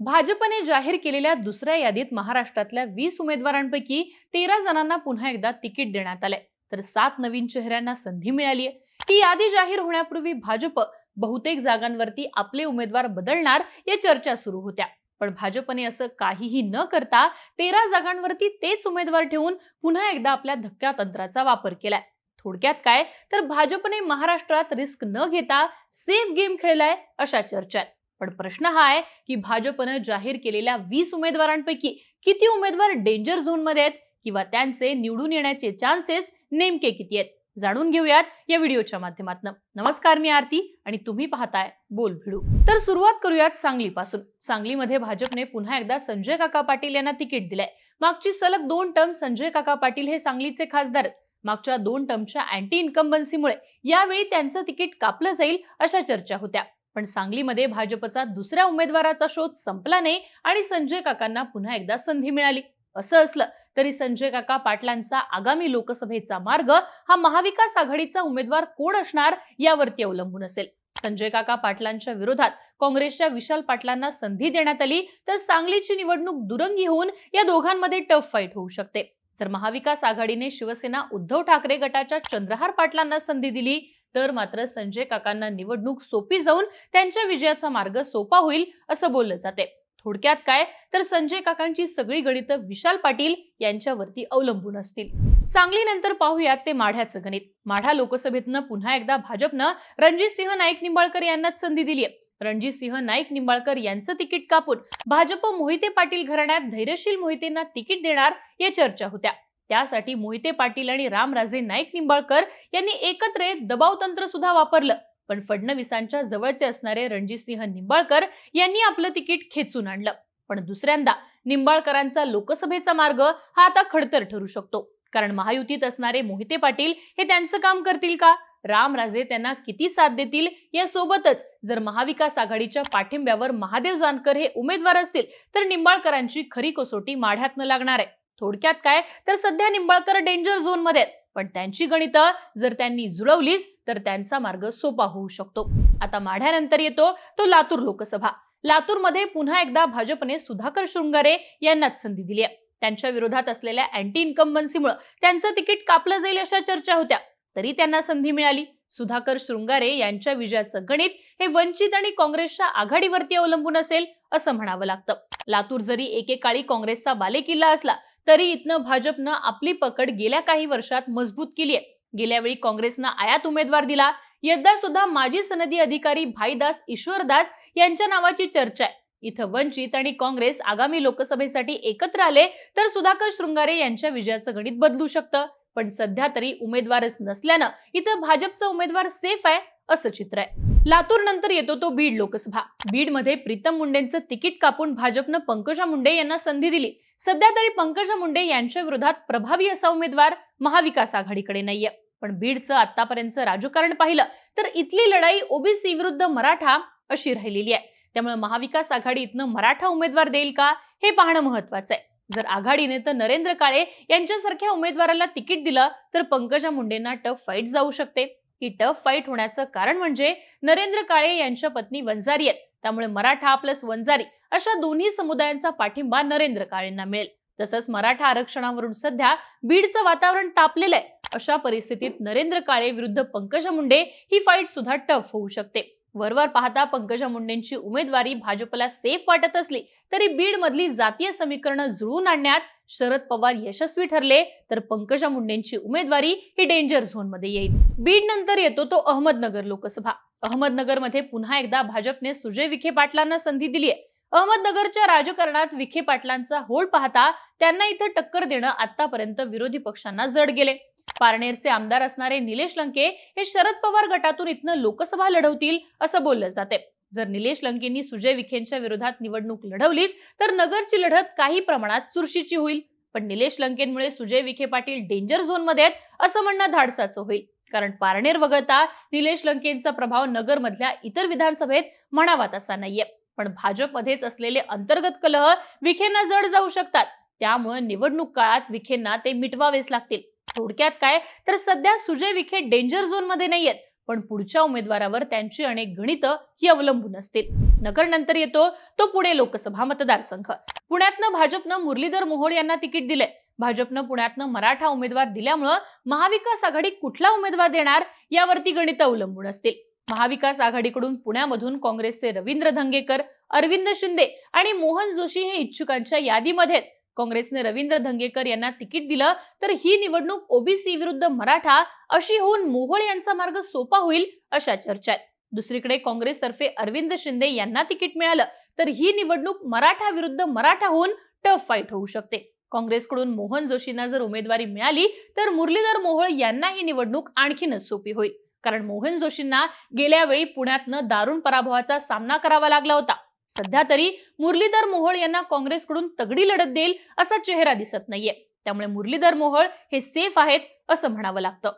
भाजपने जाहीर केलेल्या दुसऱ्या यादीत महाराष्ट्रातल्या वीस उमेदवारांपैकी तेरा जणांना पुन्हा एकदा तिकीट देण्यात आलंय. तर सात नवीन चेहऱ्यांना संधी मिळाली आहे. ही यादी जाहीर होण्यापूर्वी भाजप बहुतेक जागांवरती आपले उमेदवार बदलणार या चर्चा सुरू होत्या. पण भाजपने असं काहीही न करता तेरा जागांवरती तेच उमेदवार ठेवून पुन्हा एकदा आपल्या धक्क्या तंत्राचा वापर केलाय. थोडक्यात काय? तर भाजपने महाराष्ट्रात रिस्क न घेता सेफ गेम खेळलाय अशा चर्चा आहेत. पण प्रश्न हा आहे की भाजपनं जाहीर केलेल्या वीस उमेदवारांपैकी किती उमेदवार डेंजर झोनमध्ये आहेत किंवा त्यांचे निवडून येण्याचे चान्सेस नेमके किती आहेत? जाणून घेऊयात या व्हिडिओच्या माध्यमातून. नमस्कार मी आरती आणि तुम्ही पाहताय बोल भिडू. तर सुरुवात करूयात सांगलीपासून. सांगलीमध्ये भाजपने पुन्हा एकदा संजय काका पाटील यांना तिकीट दिलंय. मागची सलग दोन टर्म संजय काका पाटील हे सांगलीचे खासदार मागच्या दोन टर्मच्या अँटी इन्कम्बन्सीमुळे यावेळी त्यांचं तिकीट कापलं जाईल अशा चर्चा होत्या. पण सांगलीमध्ये भाजपचा दुसऱ्या उमेदवाराचा शोध संपला नाही आणि संजय काकांना पुन्हा एकदा संधी मिळाली. असं असलं तरी संजय काका पाटलांचा आगामी लोकसभेचा मार्ग हा महाविकास आघाडीचा उमेदवार कोण असणार यावरती अवलंबून असेल. संजय काका पाटलांच्या विरोधात काँग्रेसच्या विशाल पाटलांना संधी देण्यात आली तर सांगलीची निवडणूक दुरंगी होऊन या दोघांमध्ये टफ फाईट होऊ शकते. जर महाविकास आघाडीने शिवसेना उद्धव ठाकरे गटाच्या चंद्रहार पाटलांना संधी दिली तर मात्र संजय काकांना निवडणूक सोपी जाऊन त्यांच्या विजयाचा मार्ग सोपा होईल असं बोललं जाते थोडक्यात काय? तर संजय काकांची सगळी गणितं विशाल पाटील यांच्यावरती अवलंबून असतील. सांगलीनंतर पाहूयात ते माढ्याचं गणित. माढा लोकसभेतनं पुन्हा एकदा भाजपनं रणजित सिंह नाईक निंबाळकर यांनाच संधी दिली आहे रणजितसिंह नाईक निंबाळकर यांचं तिकीट कापून भाजप मोहिते पाटील घराण्यात धैर्यशील मोहितेंना तिकीट देणार या चर्चा होत्या. त्यासाठी मोहिते पाटील आणि रामराजे नाईक निंबाळकर यांनी एकत्र येत दबाव तंत्र सुद्धा वापरलं. पण फडणवीसांच्या जवळचे असणारे रणजितसिंह निंबाळकर यांनी आपलं तिकीट खेचून आणलं. पण दुसऱ्यांदा निंबाळकरांचा लोकसभेचा मार्ग हा आता खडतर ठरू शकतो. कारण महायुतीत असणारे मोहिते पाटील हे त्यांचं काम करतील का? रामराजे त्यांना किती साथ देतील यासोबतच जर महाविकास आघाडीच्या पाठिंब्यावर महादेव जानकर हे उमेदवार असतील तर निंबाळकरांची खरी कसोटी माढ्यातनं लागणार आहे. थोडक्यात काय? तर सध्या निंबाळकर डेंजर झोनमध्ये आहेत. पण त्यांची गणितं जर त्यांनी जुळवलीच तर त्यांचा मार्ग सोपा होऊ शकतो. आता माढ्यानंतर येतो तो लातूर लोकसभा. लातूरमध्ये पुन्हा एकदा भाजपने सुधाकर शृंगारे यांनाच संधी दिली आहे. त्यांच्या विरोधात असलेल्या अँटी इन्कम्बन्सीमुळे त्यांचं तिकीट कापलं जाईल अशा चर्चा होत्या. तरी त्यांना संधी मिळाली. सुधाकर शृंगारे यांच्या विजयाचं गणित हे वंचित आणि काँग्रेसच्या आघाडीवरती अवलंबून असेल असं म्हणावं लागतं. लातूर जरी एकेकाळी काँग्रेसचा बालेकिल्ला असला तरी इथनं भाजपनं आपली पकड गेल्या काही वर्षात मजबूत केली आहे. गेल्यावेळी काँग्रेसनं आयात उमेदवार दिला. यंदा सुद्धा माजी सनदी अधिकारी भाईदास ईश्वरदास यांच्या नावाची चर्चा आहे. इथं वंचित आणि काँग्रेस आगामी लोकसभेसाठी एकत्र आले तर सुधाकर शृंगारे यांच्या विजयाचं गणित बदलू शकतं. पण सध्या तरी उमेदवारच नसल्यानं इथं भाजपचा उमेदवार सेफ आहे असं चित्र आहे. लातूर नंतर येतो तो बीड लोकसभा. बीडमध्ये प्रीतम मुंडेंचं तिकीट कापून भाजपनं पंकजा मुंडे यांना संधी दिली. सध्या तरी पंकजा मुंडे यांच्या विरोधात प्रभावी असा उमेदवार महाविकास आघाडीकडे नाहीये. पण बीडचं आतापर्यंतचं राजकारण पाहिलं तर इथली लढाई ओबीसी विरुद्ध मराठा अशी राहिलेली आहे. त्यामुळे महाविकास आघाडी इथनं मराठा उमेदवार देईल का हे पाहणं महत्वाचं आहे. जर आघाडीने तर नरेंद्र काळे यांच्यासारख्या उमेदवाराला तिकीट दिलं तर पंकजा मुंडेंना टफ फाईट जाऊ शकते. ही टफ फाईट होण्याचं कारण म्हणजे नरेंद्र काळे यांच्या पत्नी वंजारी आहेत. त्यामुळे मराठा प्लस वंजारी. अशा दोन्ही समुदायांचा पाठिंबा नरेंद्र काळेंना मिळेल. तसंच मराठा आरक्षणावरून सध्या बीडचं वातावरण तापलेलं आहे. अशा परिस्थितीत नरेंद्र काळे विरुद्ध पंकजा मुंडे ही फाईट सुद्धा टफ होऊ शकते. वरवर पाहता पंकजा मुंडेंची उमेदवारी भाजपला सेफ वाटत असली तरी बीड मधली जातीय समीकरणं जुळवून आणण्यात शरद पवार यशस्वी ठरले तर पंकजा मुंडेंची उमेदवारी ही डेंजर झोनमध्ये येईल. बीड नंतर येतो तो अहमदनगर लोकसभा. अहमदनगरमध्ये पुन्हा एकदा भाजपने सुजय विखे पाटलांना संधी दिली आहे अहमदनगरच्या राजकारणात विखे पाटलांचा होळ पाहता त्यांना इथं टक्कर देणं आतापर्यंत विरोधी पक्षांना जड गेले. पारनेरचे आमदार असणारे निलेश लंके हे शरद पवार गटातून इथनं लोकसभा लढवतील असं बोललं जाते जर निलेश लंकेंनी सुजय विखेंच्या विरोधात निवडणूक लढवलीच तर नगरची लढत काही प्रमाणात चुरशीची होईल. पण निलेश लंकेंमुळे सुजय विखे पाटील डेंजर झोनमध्ये आहेत असं म्हणणं धाडसाचं होईल. कारण पारनेर वगळता निलेश लंकेंचा प्रभाव नगरमधल्या इतर विधानसभेत म्हणावा तसा नाहीये. पण भाजपमध्येच असलेले अंतर्गत कलह विखेंना जड जाऊ शकतात. त्यामुळे निवडणूक काळात विखेंना ते मिटवावेच लागतील. थोडक्यात काय तर सध्या सुजय विखे डेंजर झोनमध्ये नाहीयेत. पण पुढच्या उमेदवारावर त्यांची अनेक गणितं ही अवलंबून असतील. नगर नंतर येतो तो पुणे लोकसभा मतदारसंघ. पुण्यातनं भाजपनं मुरलीधर मोहोळ यांना तिकीट दिले. भाजपनं पुण्यातनं मराठा उमेदवार दिल्यामुळं महाविकास आघाडी कुठला उमेदवार देणार यावरती गणित अवलंबून असतील. महाविकास आघाडीकडून पुण्यामधून काँग्रेसचे रवींद्र धंगेकर अरविंद शिंदे आणि मोहन जोशी हे इच्छुकांच्या यादीमध्ये आहेत. काँग्रेसने रवींद्र धंगेकर यांना तिकीट दिलं तर ही निवडणूक ओबीसी विरुद्ध मराठा अशी होऊन मोहोळ यांचा मार्ग सोपा होईल अशा चर्चा आहेत. दुसरीकडे काँग्रेसतर्फे अरविंद शिंदे यांना तिकीट मिळालं तर ही निवडणूक मराठा विरुद्ध मराठा होऊन टफ फाईट होऊ शकते. काँग्रेसकडून मोहन जोशींना जर उमेदवारी मिळाली तर मुरलीधर मोहोळ यांना ही निवडणूक आणखीनच सोपी होईल. कारण मोहन जोशींना गेल्या वेळी पुण्यातनं दारुण पराभवाचा सामना करावा लागला होता. सध्या तरी मुरलीधर मोहोळ यांना काँग्रेसकडून तगडी लढत देईल असा चेहरा दिसत नाहीये. त्यामुळे मुरलीधर मोहोळ हे सेफ आहेत असं म्हणावं लागतं.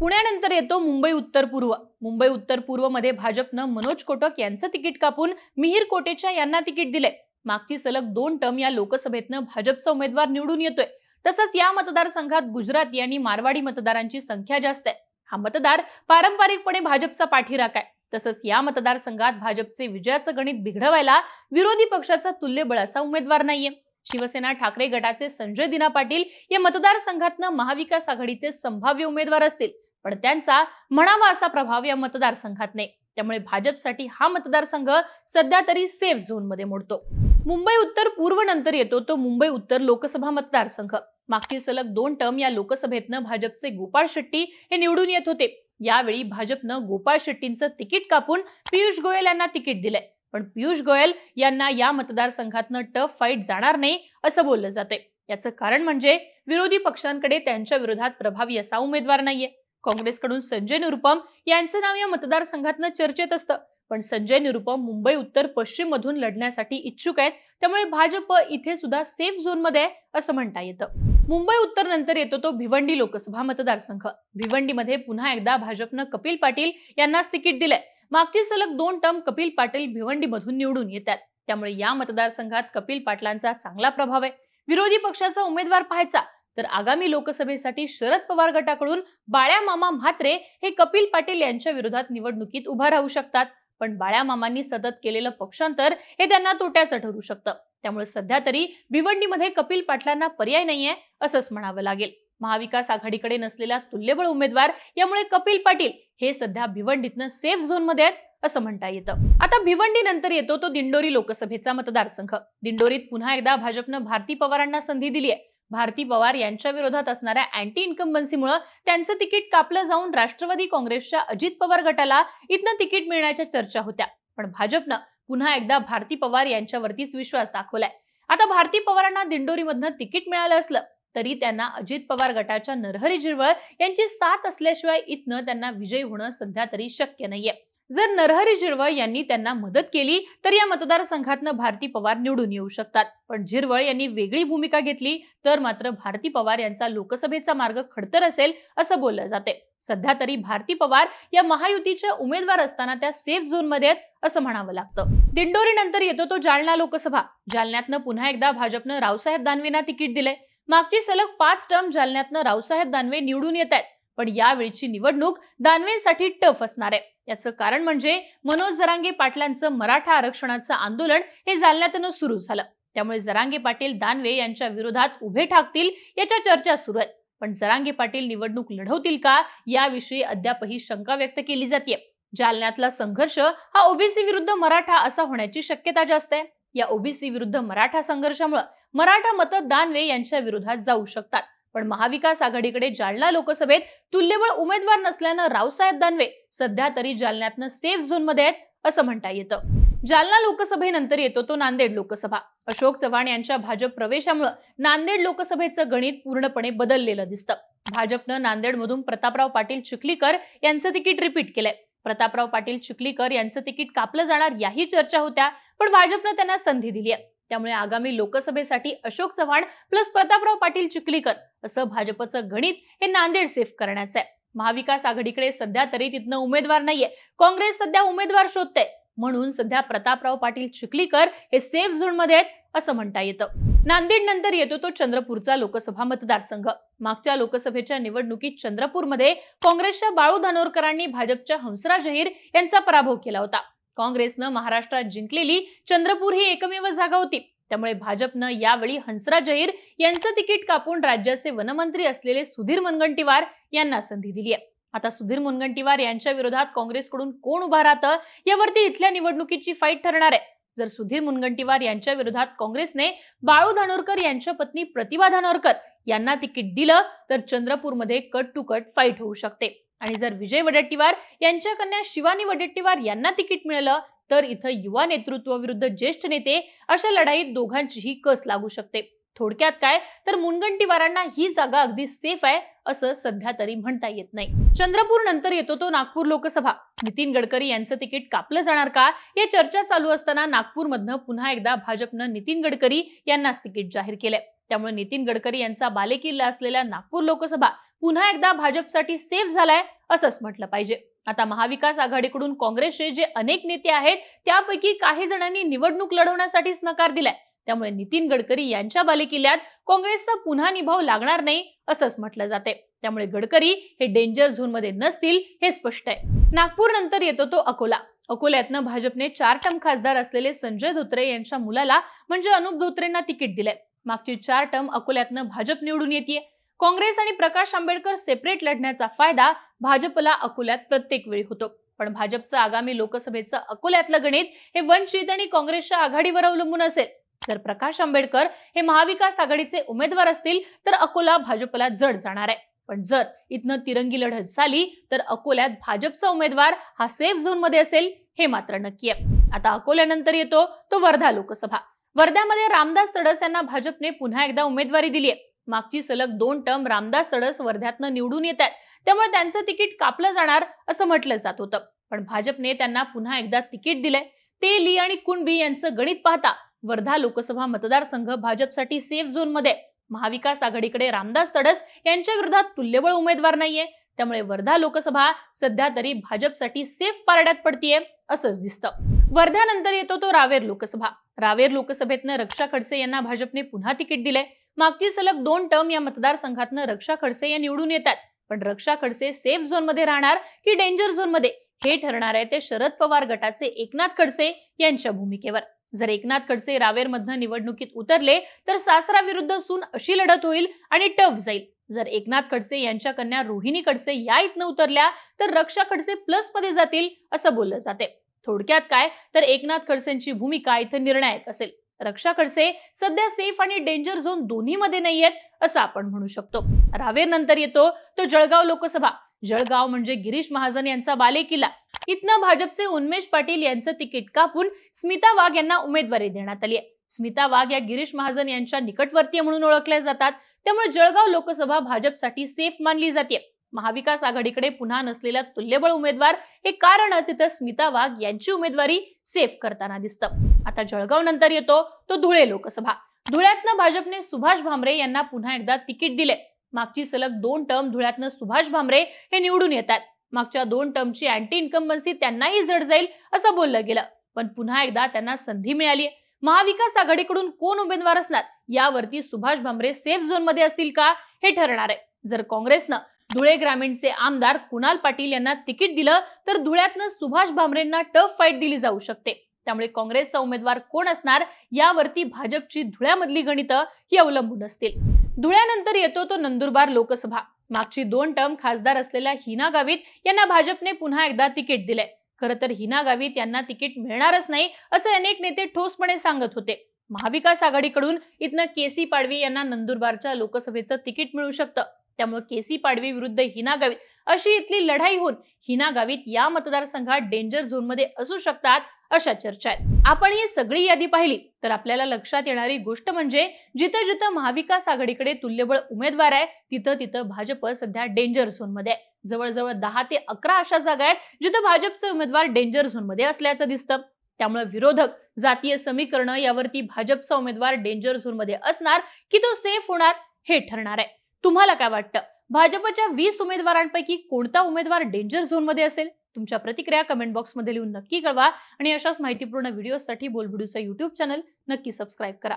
पुण्यानंतर येतो मुंबई उत्तर पूर्व. मुंबई उत्तर पूर्वमध्ये भाजपनं मनोज कोटक यांचं तिकीट कापून मिहीर कोटेचा यांना तिकीट दिले मागची सलग दोन टर्म या लोकसभेतनं भाजपचा उमेदवार निवडून येतोय. तसंच या मतदारसंघात गुजराती आणि मारवाडी मतदारांची संख्या जास्त आहे. हा मतदार पारंपरिकपणे भाजपचा पाठीराख आहे. तसंच या मतदारसंघात भाजपचे विजयाचं गणित बिघडवायला विरोधी पक्षाचा तुल्यबळ असा उमेदवार नाहीये. शिवसेना ठाकरे गटाचे संजय दिना पाटील या मतदारसंघातनं महाविकास आघाडीचे संभाव्य उमेदवार असतील पण त्यांचा म्हणावा असा प्रभाव या मतदारसंघात नाही त्यामुळे भाजपसाठी हा मतदारसंघ सध्या तरी सेफ झोनमध्ये मोडतो. मुंबई उत्तर पूर्व नंतर येतो तो मुंबई उत्तर लोकसभा मतदारसंघ. मागची सलग दोन टर्म या लोकसभेतनं भाजपचे गोपाळ शेट्टी हे निवडून येत होते. यावेळी भाजपनं गोपाळ शेट्टींचं तिकीट कापून पियुष गोयल यांना तिकीट दिलंय. पण पियुष गोयल यांना या मतदारसंघातनं टफ फाईट जाणार नाही असं बोललं जाते याचं कारण म्हणजे विरोधी पक्षांकडे त्यांच्या विरोधात प्रभावी असा उमेदवार नाहीये. काँग्रेसकडून संजय निरुपम यांचं नाव या मतदारसंघातनं चर्चेत असतं. पण संजय निरुपम मुंबई उत्तर पश्चिम मधून लढण्यासाठी इच्छुक आहेत. त्यामुळे भाजप इथे सुद्धा सेफ झोनमध्ये आहे असं म्हणता येतं. मुंबई उत्तर नंतर येतो तो भिवंडी लोकसभा मतदारसंघ. भिवंडीमध्ये पुन्हा एकदा भाजपनं कपिल पाटील यांनाच तिकीट दिलंय. मागची सलग दोन टर्म कपिल पाटील भिवंडीमधून निवडून येतात. त्यामुळे या मतदारसंघात कपिल पाटलांचा चांगला प्रभाव आहे. विरोधी पक्षाचा उमेदवार पाहायचा तर आगामी लोकसभेसाठी शरद पवार गटाकडून बाळ्या मामा म्हात्रे हे कपिल पाटील यांच्या विरोधात निवडणुकीत उभा राहू शकतात. पण बाळ्या मामांनी सतत केलेलं पक्षांतर हे त्यांना तोट्याचं ठरू शकतं. त्यामुळे सध्या तरी भिवंडीमध्ये कपिल पाटलांना पर्याय नाहीये असंच म्हणावं लागेल. महाविकास आघाडीकडे नसलेला तुल्यबळ उमेदवार यामुळे कपिल पाटील हे सध्या भिवंडीतनं सेफ झोनमध्ये आहेत असं म्हणता येतं. आता भिवंडी नंतर येतो तो दिंडोरी लोकसभेचा मतदारसंघ. दिंडोरीत पुन्हा एकदा भाजपनं भारती पवारांना संधी दिली आहे भारती पवार यांच्या विरोधात असणाऱ्या अँटी इन्कम्बन्सीमुळे त्यांचं तिकीट कापलं जाऊन राष्ट्रवादी काँग्रेसच्या अजित पवार गटाला इथनं तिकीट मिळण्याच्या चर्चा होत्या. पण भाजपनं पुन्हा एकदा भारती पवार यांच्यावरतीच विश्वास दाखवलाय. आता भारती पवारांना दिंडोरीमधनं तिकीट मिळालं असलं तरी त्यांना अजित पवार गटाच्या नरहरी झिरवळ यांची साथ असल्याशिवाय इथनं त्यांना विजयी होणं सध्या तरी शक्य नाहीये. जर नरहरी झिरवळ यांनी त्यांना मदत केली तर या मतदारसंघातनं भारती पवार निवडून येऊ शकतात. पण झिरवळ यांनी वेगळी भूमिका घेतली तर मात्र भारती पवार यांचा लोकसभेचा मार्ग खडतर असेल असं बोललं जाते सध्या तरी भारती पवार या महायुतीच्या उमेदवार असताना त्या सेफ झोनमध्ये आहेत असं म्हणावं लागतं. दिंडोरी नंतर येतो तो जालना लोकसभा. जालन्यातनं पुन्हा एकदा भाजपनं रावसाहेब दानवेंना तिकीट दिलंय. मागची सलग पाच टर्म जालन्यातनं रावसाहेब दानवे निवडून येत आहेत पण यावेळीची निवडणूक दानवेंसाठी टफ असणार आहे. याचं कारण म्हणजे मनोज जरांगे पाटलांचं मराठा आरक्षणाचं आंदोलन हे जालन्यातनं सुरू झालं. त्यामुळे जरांगे पाटील दानवे यांच्या विरोधात उभे ठाकतील याच्या चर्चा सुरू आहेत पण जरांगे पाटील निवडणूक लढवतील का याविषयी अद्यापही शंका व्यक्त केली जाते जालन्यातला संघर्ष हा ओबीसी विरुद्ध मराठा असा होण्याची शक्यता जास्त आहे. या ओबीसी विरुद्ध मराठा संघर्षामुळे मराठा मतं दानवे यांच्या विरोधात जाऊ शकतात. पण महाविकास आघाडीकडे जालना लोकसभेत तुल्यबळ उमेदवार नसल्यानं रावसाहेब दानवे सध्या तरी जालन्यातनं सेफ झोनमध्ये आहेत असं म्हणता येतं. जालना लोकसभेनंतर येतो तो नांदेड लोकसभा. अशोक चव्हाण यांच्या भाजप प्रवेशामुळे नांदेड लोकसभेचं गणित पूर्णपणे बदललेलं दिसतं. भाजपनं नांदेडमधून प्रतापराव पाटील चिखलीकर यांचं तिकीट रिपीट केलंय. प्रतापराव पाटील चिखलीकर यांचं तिकीट कापलं जाणार याही चर्चा होत्या पण भाजपनं त्यांना संधी दिली आहे त्यामुळे आगामी लोकसभेसाठी अशोक चव्हाण प्लस प्रतापराव पाटील चिखलीकर असं भाजपचं गणित हे नांदेड सेफ करण्याचं आहे. महाविकास आघाडीकडे सध्या तरी तिथनं उमेदवार नाहीये. काँग्रेस सध्या उमेदवार शोधते म्हणून सध्या प्रतापराव पाटील चिखलीकर हे सेफ झोनमध्ये आहेत असं म्हणता येतं. नांदेड नंतर येतो तो चंद्रपूरचा लोकसभा मतदारसंघ. मागच्या लोकसभेच्या निवडणुकीत चंद्रपूरमध्ये काँग्रेसच्या बाळू धानोरकरांनी भाजपच्या हंसराज अहिर यांचा पराभव केला होता. काँग्रेसनं महाराष्ट्रात जिंकलेली चंद्रपूर ही एकमेव जागा होती. त्यामुळे भाजपनं यावेळी हंसराज अहिर यांचं तिकीट कापून राज्याचे वनमंत्री असलेले सुधीर मुनगंटीवार यांना संधी दिली आहे आता सुधीर मुनगंटीवार यांच्या विरोधात काँग्रेसकडून कोण उभा राहतं यावरती इथल्या निवडणुकीची फाईट ठरणार आहे. जर सुधीर मुनगंटीवार यांच्या विरोधात काँग्रेसने बाळू धानोरकर यांच्या पत्नी प्रतिभा धानोरकर यांना तिकीट दिलं तर चंद्रपूरमध्ये कट टू कट फाईट होऊ शकते. आणि जर विजय वडेट्टीवार यांच्या कन्या शिवानी वडेट्टीवार यांना तिकीट मिळालं तर इथं युवा नेतृत्व विरुद्ध ज्येष्ठ नेते अशा लढाईत दोघांचीही कस लागू शकते? थोडक्यात काय? तर मुनगंटीवारांना ही जागा अगदी सेफ आहे असं सध्या तरी म्हणता येत नाही. चंद्रपूर नंतर येतो तो नागपूर लोकसभा. नितीन गडकरी यांचं तिकीट कापलं जाणार का? या चर्चा चालू असताना नागपूरमधनं पुन्हा एकदा भाजपनं नितीन गडकरी यांनाच तिकीट जाहीर केलंय. त्यामुळे नितीन गडकरी यांचा बालेकिल्ला असलेल्या नागपूर लोकसभा पुन्हा एकदा भाजपसाठी सेफ झालाय असंच म्हटलं पाहिजे. आता महाविकास आघाडीकडून काँग्रेसचे जे अनेक नेते आहेत त्यापैकी काही जणांनी निवडणूक लढवण्यासाठीच नकार दिलाय. त्यामुळे नितीन गडकरी यांच्या बालेकिल्ल्यात काँग्रेसचा पुन्हा निभाव लागणार नाही असंच म्हटलं जाते त्यामुळे गडकरी हे डेंजर झोनमध्ये नसतील हे स्पष्ट आहे. नागपूर नंतर येतो तो अकोला. अकोल्यातनं भाजपने चार टर्म खासदार असलेले संजय धोत्रे यांच्या मुलाला म्हणजे अनुप धोत्रेंना तिकीट दिलंय. मागची चार टर्म अकोल्यातनं भाजप निवडून येते काँग्रेस आणि प्रकाश आंबेडकर सेपरेट लढण्याचा फायदा भाजपला अकोल्यात प्रत्येक वेळी होतो. पण भाजपचं आगामी लोकसभेचं अकोल्यातलं गणित हे वंचित आणि काँग्रेसच्या आघाडीवर अवलंबून असेल. जर प्रकाश आंबेडकर हे महाविकास आघाडीचे उमेदवार असतील तर अकोला भाजपला जड जाणार आहे. पण जर इथनं तिरंगी लढत झाली तर अकोल्यात भाजपचा उमेदवार हा सेफ झोनमध्ये असेल हे मात्र नक्की आहे. आता अकोल्यानंतर येतो तो वर्धा लोकसभा. वर्ध्यामध्ये रामदास तडस यांना भाजपने पुन्हा एकदा उमेदवारी दिली आहे. मागची सलग दोन टर्म रामदास तडस वर्ध्यातनं निवडून येत आहेत. त्यामुळे त्यांचं तिकीट कापलं जाणार असं म्हटलं जात होतं. पण भाजपने त्यांना पुन्हा एकदा तिकीट दिलंय. ते ली आणि कुणबी यांचं गणित पाहता वर्धा लोकसभा मतदारसंघ भाजपसाठी सेफ झोनमध्ये महाविकास आघाडीकडे रामदास तडस यांच्या विरोधात तुल्यबळ उमेदवार नाहीये. त्यामुळे वर्धा लोकसभा सध्या तरी भाजपसाठी सेफ पारड्यात पडतीये असंच दिसतं. वर्ध्यानंतर येतो तो रावेर लोकसभा. रावेर लोकसभेतनं रक्षा खडसे यांना भाजपने पुन्हा तिकीट दिलंय. मागची सलग दोन टर्म या मतदारसंघातनं रक्षा खडसे या निवडून येतात. पण रक्षा खडसे सेफ झोनमध्ये राहणार की डेंजर झोनमध्ये हे ठरणार आहे ते शरद पवार गटाचे एकनाथ खडसे यांच्या भूमिकेवर. जर एकनाथ खडसे रावेरमधनं निवडणुकीत उतरले तर सासरा विरुद्ध सून अशी लढत होईल आणि टफ जाईल. जर एकनाथ खडसे यांच्या कन्या रोहिणी खडसे या इथनं उतरल्या तर रक्षा खडसे प्लसमध्ये जातील असं बोललं जाते थोडक्यात काय? तर एकनाथ खडसेंची भूमिका इथं निर्णायक असेल. रक्षा खडसे सध्या सेफ आणि डेंजर झोन दोन्हीमध्ये नाही आहेत असं आपण म्हणू शकतो. रावेर नंतर येतो तो जळगाव लोकसभा. जळगाव म्हणजे गिरीश महाजन यांचा बालेकिल्ला. इथनं भाजपचे उन्मेष पाटील यांचं तिकीट कापून स्मिता वाघ यांना उमेदवारी देण्यात आली आहे. स्मिता वाघ या गिरीश महाजन यांच्या निकटवर्तीय म्हणून ओळखल्या जातात. त्यामुळे जळगाव लोकसभा भाजपसाठी सेफ मानली जाते. महाविकास आघाडीकडे पुन्हा नसलेला तुल्यबळ उमेदवार हे कारणच इथं स्मिता वाघ यांची उमेदवारी सेफ करताना दिसतं. आता जळगाव नंतर येतो तो धुळे लोकसभा. धुळ्यातनं भाजपने सुभाष भामरे यांना पुन्हा एकदा तिकीट दिले मागची सलग दोन टर्म धुळ्यातनं सुभाष भामरे हे निवडून येतात. मागच्या दोन टर्मची अँटी इन्कम्बन्सी त्यांनाही जड जाईल असं बोललं गेलं. पण पुन्हा एकदा त्यांना संधी मिळाली महाविकास आघाडीकडून कोण उमेदवार असणार? यावरती सुभाष भामरे सेफ झोनमध्ये असतील का? हे ठरणार आहे. जर काँग्रेसनं धुळे ग्रामीणचे आमदार कुणाल पाटील यांना तिकीट दिलं तर धुळ्यातनं सुभाष भामरेंना टफ फाईट दिली जाऊ शकते. त्यामुळे काँग्रेसचा उमेदवार कोण असणार यावरती भाजपची धुळ्यामधली गणितं ही अवलंबून असतील. धुळ्यानंतर येतो तो नंदुरबार लोकसभा. मागची दोन टर्म खासदार असलेल्या हिना गावित यांना भाजपने पुन्हा एकदा तिकीट दिलंय. खरं तर हिना गावित यांना तिकीट मिळणारच नाही असे अनेक नेते ठोसपणे सांगत होते. महाविकास आघाडीकडून इथनं केसी पाडवी यांना नंदुरबारच्या लोकसभेचं तिकीट मिळू शकतं. त्यामुळे केसी पाडवी विरुद्ध हिना गावित अशी इथली लढाई होऊन हिना गावित या मतदारसंघात डेंजर झोनमध्ये असू शकतात अशा चर्चा आहेत. आपण ही सगळी यादी पाहिली तर आपल्याला लक्षात येणारी गोष्ट म्हणजे जिथं जिथं महाविकास आघाडीकडे तुल्यबळ उमेदवार आहे तिथं तिथं भाजप सध्या डेंजर झोनमध्ये आहे. जवळजवळ दहा ते अकरा अशा जागा आहेत जिथं भाजपचे उमेदवार डेंजर झोनमध्ये असल्याचं दिसतं. त्यामुळे विरोधक जातीय समीकरण यावरती भाजपचा उमेदवार डेंजर झोनमध्ये असणार की तो सेफ होणार हे ठरणार आहे. तुम्हाला काय वाटतं? भाजपच्या वीस उमेदवारांपैकी कोणता उमेदवार डेंजर झोनमध्ये असेल? तुमच्या प्रतिक्रिया कमेंट बॉक्समध्ये लिहून नक्की कळवा आणि अशाच माहितीपूर्ण व्हिडिओसाठी बोलबुडूचा युट्यूब चॅनल नक्की सबस्क्राईब करा.